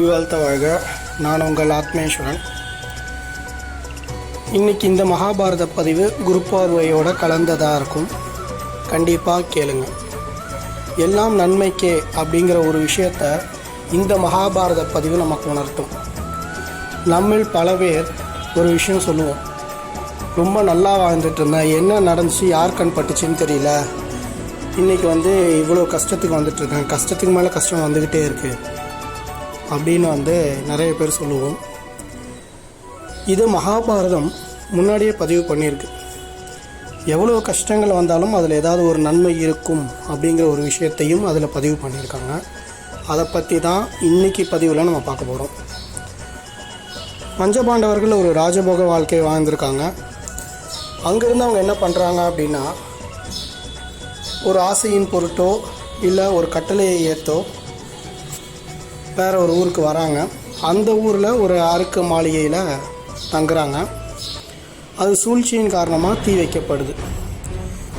புகழ்த்த வாழ்க நான் உங்கள் ஆத்மேஸ்வரன். இன்னைக்கு இந்த மகாபாரத பதிவு குருப்பார்வையோடு கலந்ததாக இருக்கும்? கண்டிப்பாக கேளுங்க. எல்லாம் நன்மைக்கே அப்படிங்கிற ஒரு விஷயத்த இந்த மகாபாரத பதிவு நமக்கு உணர்த்தும். நம்மில் பல பேர் ஒரு விஷயம் சொல்லுவோம். ரொம்ப நல்லா வாழ்ந்துட்டு இருந்தேன். என்ன நடந்துச்சு? யார் கண் பட்டுச்சுன்னு தெரியல. இன்னைக்கு வந்து இவ்வளோ கஷ்டத்துக்கு வந்துட்டு இருக்கேன். கஷ்டத்துக்கு மேலே கஷ்டம் வந்துக்கிட்டே இருக்குது அப்படின்னு வந்து நிறைய பேர் சொல்லுவோம். இது மகாபாரதம் முன்னாடியே பதிவு பண்ணியிருக்கு. எவ்வளோ கஷ்டங்கள் வந்தாலும் அதில் ஏதாவது ஒரு நன்மை இருக்கும் அப்படிங்கிற ஒரு விஷயத்தையும் அதில் பதிவு பண்ணியிருக்காங்க. அதை பற்றி தான் இன்னைக்கு பதிவில் நம்ம பார்க்க போகிறோம் பஞ்சபாண்டவர்கள் ஒரு ராஜபோக வாழ்க்கையை வாழ்ந்திருக்காங்க. அங்கேருந்து அவங்க என்ன பண்ணுறாங்க அப்படின்னா ஒரு ஆசையின் பொருட்டோ இல்லை ஒரு கட்டளையை ஏற்றோ வேற ஒரு ஊருக்கு வராங்க. அந்த ஊரில் ஒரு அறுக்கு மாளிகையில் தங்குறாங்க. அது சூழ்ச்சியின் காரணமாக தீ வைக்கப்படுது.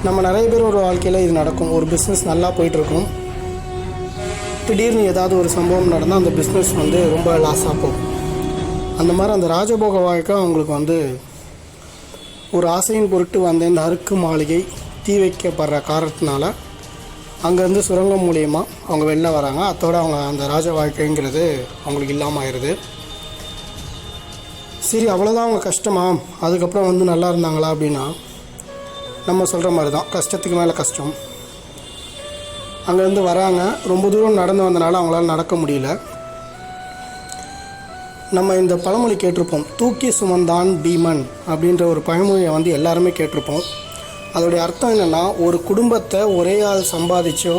நம்ம நிறைய பேர் ஒரு வாழ்க்கையில் இது நடக்கும். ஒரு பிஸ்னஸ் நல்லா போயிட்டுருக்கும். திடீர்னு ஏதாவது ஒரு சம்பவம் நடந்தால் அந்த பிஸ்னஸ் வந்து ரொம்ப லாஸாக போகும். அந்த மாதிரி அந்த ராஜபோக வாழ்க்கை அவங்களுக்கு வந்து ஒரு ஆசையின் பொருட்டு வந்த இந்த அறுக்கு மாளிகை தீ வைக்கப்படுற காரணத்தினால அங்கேருந்து சுரங்கம் மூலியமாக அவங்க வெளில வராங்க. அத்தோடு அவங்க அந்த ராஜ வாழ்க்கைங்கிறது அவங்களுக்கு இல்லாமல் ஆயிடுது சரி அவ்வளோதான் அவங்க கஷ்டமா? அதுக்கப்புறம் வந்து நல்லா இருந்தாங்களா அப்படின்னா நம்ம சொல்கிற மாதிரி தான் கஷ்டத்துக்கு மேலே கஷ்டம். அங்கேருந்து வராங்க. ரொம்ப தூரம் நடந்து வந்தனால அவங்களால நடக்க முடியல. நம்ம இந்த பழமொழி கேட்டிருப்போம் தூக்கி சுமந்தான் பீமன் அப்படின்ற ஒரு பழமொழியை வந்து எல்லாருமே கேட்டிருப்போம். அதோடைய அர்த்தம் என்னென்னா ஒரு குடும்பத்தை ஒரே ஆள் சம்பாதிச்சோ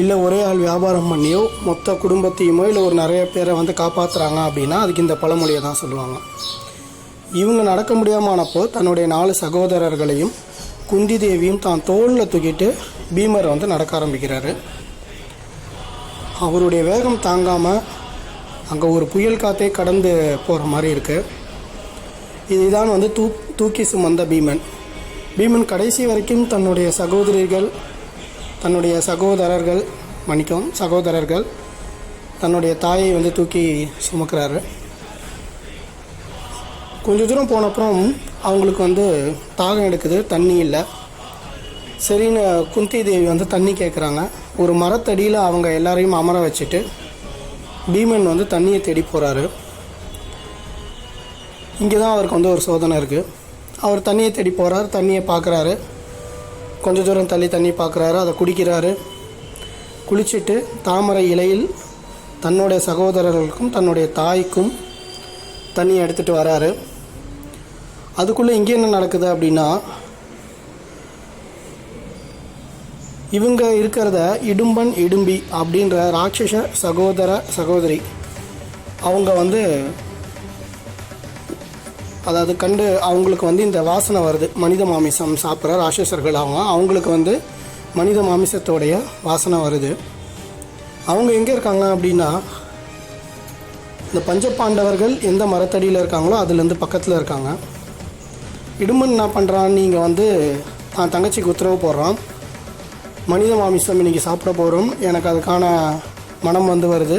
இல்லை ஒரே ஆள் வியாபாரம் பண்ணியோ மொத்த குடும்பத்தையுமோ இல்லை ஒரு நிறைய பேரை வந்து காப்பாற்றுறாங்க அப்படின்னா அதுக்கு இந்த பழமொழியை தான் சொல்லுவாங்க. இவங்க நடக்க முடியாமனப்போ தன்னுடைய நாலு சகோதரர்களையும் குந்தி தேவியும் தான் தோளில் தூக்கிட்டு பீமர் வந்து நடக்க ஆரம்பிக்கிறாரு. அவருடைய வேகம் தாங்காமல் அங்கே ஒரு புயல் காற்றே கடந்து போகிற மாதிரி இருக்குது இதுதான் வந்து தூ தூக்கி சுமந்த பீமன். பீமன் கடைசி வரைக்கும் தன்னுடைய சகோதரிகள் தன்னுடைய சகோதரர்கள் மன்னிக்கும் சகோதரர்கள் தன்னுடைய தாயை வந்து தூக்கி சுமக்கிறாரு. கொஞ்ச தூரம் போனப்புறம் அவங்களுக்கு வந்து தாகம் எடுக்குது தண்ணி இல்லை. சரின்னு குந்தி தேவி வந்து தண்ணி கேட்குறாங்க ஒரு மரத்தடியில் அவங்க எல்லாரையும் அமர வச்சுட்டு பீமன் வந்து தண்ணியை தேடி போகிறாரு இங்கே தான் அவருக்கு வந்து ஒரு சோதனை இருக்குது அவர் தண்ணியை தேடி போகிறார் தண்ணியை பார்க்குறாரு. கொஞ்ச தூரம் தள்ளி தண்ணி பார்க்குறாரு அதை குடிக்கிறாரு. குளிச்சுட்டு தாமரை இலையில் தன்னுடைய சகோதரர்களுக்கும் தன்னுடைய தாய்க்கும் தண்ணியை எடுத்துகிட்டு வராரு. அதுக்குள்ளே இங்கே என்ன நடக்குது அப்படின்னா இவங்க இருக்கிறத இடும்பன் இடும்பி அப்படின்ற ராட்சச சகோதர சகோதரி அவங்க வந்து அதாவது கண்டு அவங்களுக்கு வந்து இந்த வாசனை வருது. மனித மாமிசம் சாப்பிட்ற ராட்சசர்கள் அவங்க. அவங்களுக்கு வந்து மனித மாமிசத்தோடைய வாசனை வருது. அவங்க எங்கே இருக்காங்க அப்படின்னா இந்த பஞ்சபாண்டவர்கள் எந்த மரத்தடியில் இருக்காங்களோ அதுலேருந்து பக்கத்தில் இருக்காங்க. இடுமன் என்ன பண்ணுறான் நீங்கள் வந்து தான் தங்கச்சிக்கு உத்தரவு போடுறான். மனித மாமிசம் இன்றைக்கி சாப்பிட போகிறோம் எனக்கு அதுக்கான மனம் வந்து வருது.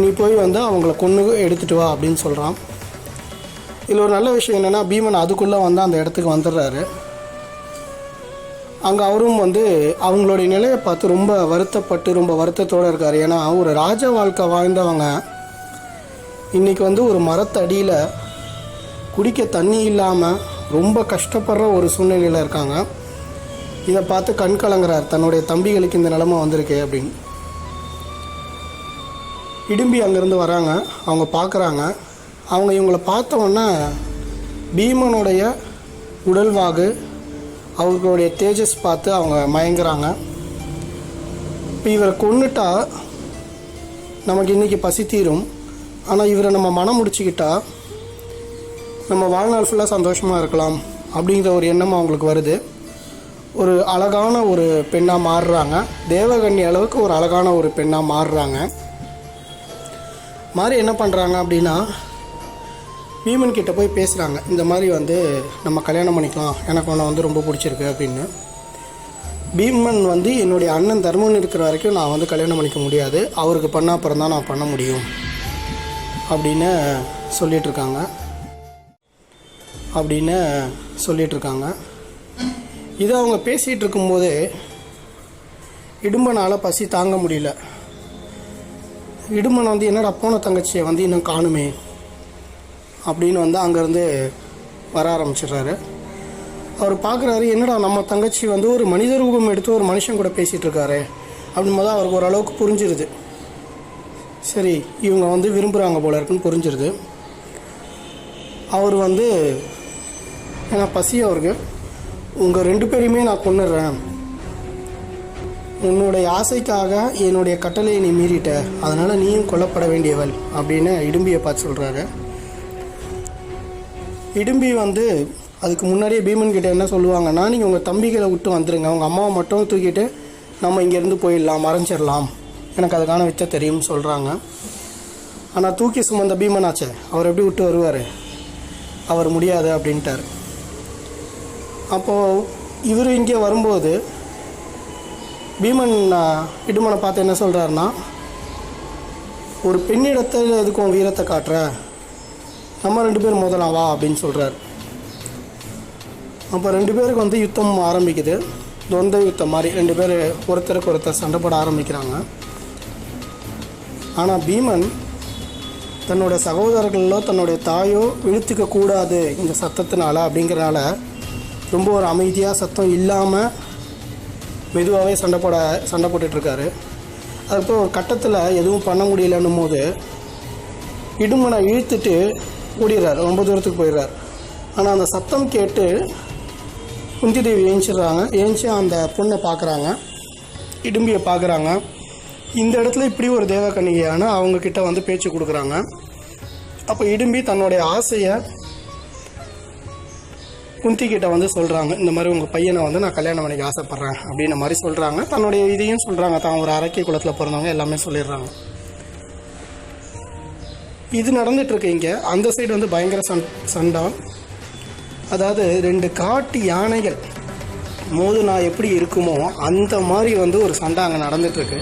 நீ போய் வந்து அவங்கள கொன்று எடுத்துகிட்டு வா அப்படின்னு சொல்கிறான் இதில் ஒரு நல்ல விஷயம் என்னென்னா பீமன் அதுக்குள்ளே வந்து அந்த இடத்துக்கு வந்துடுறாரு. அங்கே அவரும் வந்து அவங்களுடைய நிலையை பார்த்து ரொம்ப வருத்தப்பட்டு ரொம்ப வருத்தத்தோடு இருக்கார். ஏன்னா ஒரு ராஜ வாழ்க்கை வாழ்ந்தவங்க இன்றைக்கி வந்து ஒரு மரத்தடியில் குடிக்க தண்ணி இல்லாமல் ரொம்ப கஷ்டப்படுற ஒரு சூழ்நிலையில் இருக்காங்க. இதை பார்த்து கண் கலங்குறார். தன்னுடைய தம்பிகளுக்கு இந்த நிலமை வந்திருக்கு அப்படின்னு. இடும்பி அங்கேருந்து வராங்க. அவங்க பார்க்குறாங்க. அவங்க இவங்களை பார்த்தோன்னா பீமனுடைய உடல்வாகு அவர்களுடைய தேஜஸ் பார்த்து அவங்க மயங்குறாங்க. இப்போ இவரை கொண்டுட்டா நமக்கு இன்றைக்கி பசி தீரும். ஆனால் இவரை நம்ம மனம் முடிச்சுக்கிட்டா நம்ம வாழ்நாள் ஃபுல்லாக சந்தோஷமாக இருக்கலாம் அப்படிங்கிற ஒரு எண்ணம் அவங்களுக்கு வருது. ஒரு அழகான ஒரு பெண்ணாக மாறுறாங்க. தேவகன்னி அளவுக்கு ஒரு அழகான ஒரு பெண்ணாக மாறுறாங்க. மாதிரி என்ன பண்ணுறாங்க அப்படின்னா பீமன் கிட்ட போய் பேசுகிறாங்க இந்த மாதிரி வந்து நம்ம கல்யாணம் பண்ணிக்கலாம். எனக்கு உன்னை வந்து ரொம்ப பிடிச்சிருக்கு அப்படின்னு. பீமன் வந்து என்னுடைய அண்ணன் தர்மன் இருக்கிற வரைக்கும் நான் வந்து கல்யாணம் பண்ணிக்க முடியாது. அவருக்கு பண்ண அப்புறம் தான் நான் பண்ண முடியும். அப்படின்னு சொல்லிகிட்ருக்காங்க அப்படின்னு சொல்லிகிட்ருக்காங்க இதை அவங்க பேசிகிட்டு இருக்கும்போது இடும்பனால் பசி தாங்க முடியல. இடும்பன் வந்து என்னடா போன தங்கச்சியை வந்து இன்னும் காணுமே? அப்படின்னு வந்து அங்கேருந்து வர ஆரம்பிச்சிடுறாரு. அவர் பார்க்குறாரு என்னடா நம்ம தங்கச்சி வந்து ஒரு மனித ரூபம் எடுத்து ஒரு மனுஷன் கூட பேசிகிட்டு இருக்காரு. அப்படின் போது அவருக்கு ஓரளவுக்கு புரிஞ்சிருது. சரி இவங்க வந்து விரும்புகிறாங்க போல இருக்குன்னு புரிஞ்சிருது. அவர் வந்து ஏன்னா பசி அவருக்கு. உங்கள் ரெண்டு பேரையுமே நான் கொண்டுடுறேன் உன்னுடைய ஆசைக்காக என்னுடைய கட்டளையை நீ மீறிட்ட. அதனால் நீயும் கொல்லப்பட வேண்டியவள் அப்படின்னு இடும்பியை பார்த்து சொல்கிறாரு இடும்பி வந்து அதுக்கு முன்னாடியே பீமன் கிட்ட என்ன சொல்லுவாங்கன்னா நீங்கள் உங்கள் தம்பிகளை விட்டு வந்துடுங்க உங்கள் அம்மாவை மட்டும் தூக்கிட்டு நம்ம இங்கேருந்து போயிடலாம் மறைஞ்சிடலாம். எனக்கு அதுக்கான வித்த தெரியும்னு சொல்கிறாங்க ஆனால் தூக்கி சுமந்த பீமனாச்சே அவர் எப்படி விட்டு வருவார்? அவர் முடியாது அப்படின்ட்டார். அப்போது இவர் இங்கே வரும்போது பீமன் இடுமனை பார்த்து என்ன சொல்கிறாருன்னா ஒரு பெண்ணிடத்தில் எதுக்கும் வீரத்தை காட்டுற? நம்ம ரெண்டு பேரும் மோதலாம் வா அப்படின்னு சொல்கிறார் அப்போ ரெண்டு பேருக்கு வந்து யுத்தம் ஆரம்பிக்குது. தொந்த யுத்தம் மாதிரி ரெண்டு பேர் ஒருத்தருக்கு ஒருத்தர் சண்டை போட ஆரம்பிக்கிறாங்க. ஆனால் பீமன் தன்னோட சகோதரர்களோ தன்னுடைய தாயோ இழுத்துக்க கூடாது இந்த சத்தத்தினால அப்படிங்கிறனால ரொம்ப ஒரு அமைதியாக சத்தம் இல்லாமல் மெதுவாகவே சண்டை போட சண்டை போட்டுட்ருக்காரு அதுக்கப்புறம் ஒரு கட்டத்தில் எதுவும் பண்ண முடியலன்னும் போது இடுமனை இழுத்துட்டு ஓடிடுறார். ரொம்ப தூரத்துக்கு போயிடுறாரு. ஆனால் அந்த சத்தம் கேட்டு குந்தி தேவி ஏஞ்சிடுறாங்க. ஏஞ்சி அந்த பொண்ணை பார்க்குறாங்க. இடும்பியை பார்க்குறாங்க. இந்த இடத்துல இப்படி ஒரு தேவக்கன்னிகையான அவங்க அவங்கக்கிட்ட வந்து பேச்சு கொடுக்குறாங்க. அப்போ இடும்பி தன்னுடைய ஆசையை குந்திக்கிட்ட வந்து சொல்கிறாங்க இந்த மாதிரி உங்கள் பையனை வந்து நான் கல்யாணம் பண்ணிக்க ஆசைப்பட்றேன் அப்படின்ற மாதிரி சொல்கிறாங்க தன்னுடைய இதையும் சொல்கிறாங்க தான் ஒரு அரக்கை குளத்தில் பிறந்தவங்க எல்லாமே சொல்லிடுறாங்க. இது நடந்துட்டு இருக்கு இங்கே. அந்த சைடு வந்து பயங்கர சண் சண்டை. அதாவது ரெண்டு காட்டு யானைகள் மோது நான் எப்படி இருக்குமோ அந்த மாதிரி வந்து ஒரு சண்டை அங்கே நடந்துட்டுருக்கு.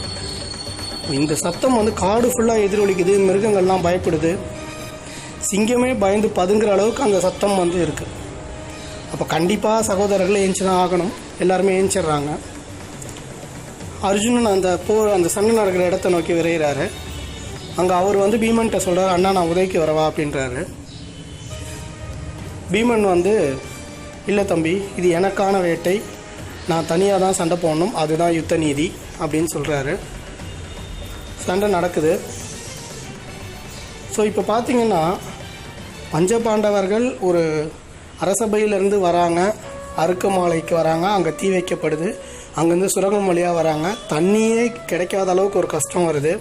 இந்த சத்தம் வந்து காடு ஃபுல்லாக எதிரொலிக்குது மிருகங்கள்லாம் பயப்படுது. சிங்கமே பயந்து பதுங்குற அளவுக்கு அந்த சத்தம் வந்து இருக்குது அப்போ கண்டிப்பாக சகோதரர்கள் ஏஞ்சி தான் ஆகணும். எல்லாருமே ஏஞ்சிடுறாங்க. அர்ஜுனன் அந்த போர் அந்த சண்டை நடக்கிற இடத்த நோக்கி விரைகிறாரு. அங்கே அவர் வந்து பீமன்கிட்ட சொல்கிறார் அண்ணா நான் உதவிக்கு வரவா? அப்படின்றாரு. பீமன் வந்து இல்லை தம்பி இது எனக்கான வேட்டை. நான் தனியாக தான் சண்டை போடணும். அதுதான் யுத்த நீதி அப்படின்னு சொல்கிறாரு சண்டை நடக்குது. ஸோ இப்போ பார்த்தீங்கன்னா பஞ்சபாண்டவர்கள் ஒரு அரசபையிலேருந்து வராங்க. அருக்கமாலைக்கு வராங்க. அங்கே தீ வைக்கப்படுது. அங்கேருந்து சுரங்கம் வழியாக வராங்க. தண்ணியே கிடைக்காத அளவுக்கு ஒரு கஷ்டம் வருது.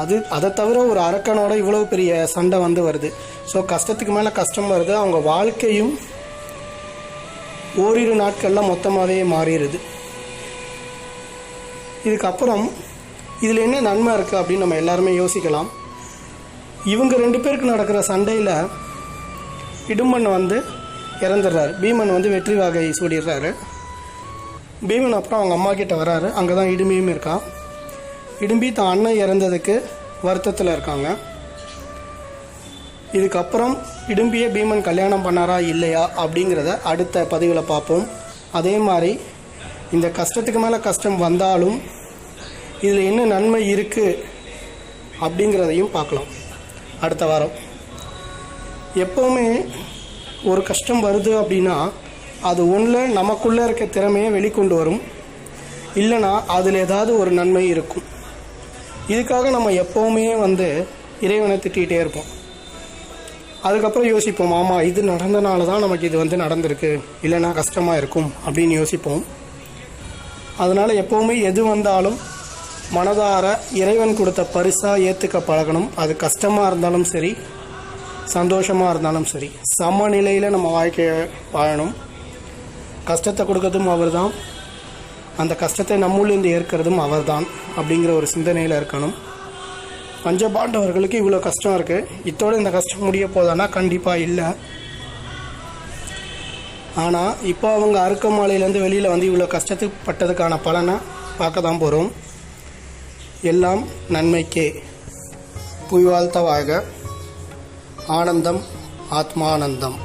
அது அதை தவிர ஒரு அரக்கனோட இவ்வளோ பெரிய சண்டை வந்து வருது. ஸோ கஷ்டத்துக்கு மேலே கஷ்டம் வருது. அவங்க வாழ்க்கையும் ஓரிரு நாட்களில் மொத்தமாகவே மாறிடுது. இதுக்கப்புறம் இதில் என்ன நன்மை இருக்குது அப்படின்னு நம்ம எல்லாருமே யோசிக்கலாம். இவங்க ரெண்டு பேருக்கு நடக்கிற சண்டையில் இடும்பன் வந்து இறந்துடுறாரு. பீமன் வந்து வெற்றி வாகை சூடிடுறாரு. பீமன் அப்புறம் அவங்க அம்மா கிட்ட வராரு. அங்கே தான் இடுமையும் இருக்கான். இடும்பி தான் அண்ணன் இறந்ததுக்கு வருத்தத்தில் இருக்காங்க. இதுக்கப்புறம் இடும்பியை பீமன் கல்யாணம் பண்ணாரா இல்லையா அப்படிங்கிறத அடுத்த பதிவில் பார்ப்போம். அதே மாதிரி இந்த கஷ்டத்துக்கு மேலே கஷ்டம் வந்தாலும் இதில் என்ன நன்மை இருக்குது அப்படிங்கிறதையும் பார்க்கலாம். அடுத்த வாரம். எப்போவுமே ஒரு கஷ்டம் வருது அப்படின்னா அது ஒன்றில் நமக்குள்ளே இருக்க திறமையை வெளிக்கொண்டு வரும். இல்லைனா அதில் ஏதாவது ஒரு நன்மை இருக்கும். இதுக்காக நம்ம எப்போவுமே வந்து இறைவனை திட்டிகிட்டே இருப்போம். அதுக்கப்புறம் யோசிப்போம் ஆமாம் இது நடந்தனால தான் நமக்கு இது வந்து நடந்திருக்கு. இல்லைனா கஷ்டமாக இருக்கும் அப்படின்னு யோசிப்போம். அதனால் எப்போவுமே எது வந்தாலும் மனதார இறைவன் கொடுத்த பரிசாக ஏற்றுக்க பழகணும். அது கஷ்டமாக இருந்தாலும் சரி சந்தோஷமாக இருந்தாலும் சரி சமநிலையில் நம்ம வாழ்க்கையை வாழணும். கஷ்டத்தை கொடுக்கறதும் அவர் தான் அந்த கஷ்டத்தை நம்மளிருந்து ஏற்கிறதும் அவர் தான் அப்படிங்கிற ஒரு சிந்தனையில் இருக்கணும். பஞ்சபாண்டவர்களுக்கு இவ்வளோ கஷ்டம் இருக்குது இத்தோடு இந்த கஷ்டம் முடிய போதானா? கண்டிப்பாக இல்லை. ஆனால் இப்போ அவங்க அறுக்க மாலையிலேருந்து வெளியில் வந்து இவ்வளோ கஷ்டத்துக்கு பட்டதுக்கான பலனை பார்க்க தான் போகிறோம் எல்லாம் நன்மைக்கே. புய்வாழ்த்தவாக. ஆனந்தம் ஆத்மானந்தம்.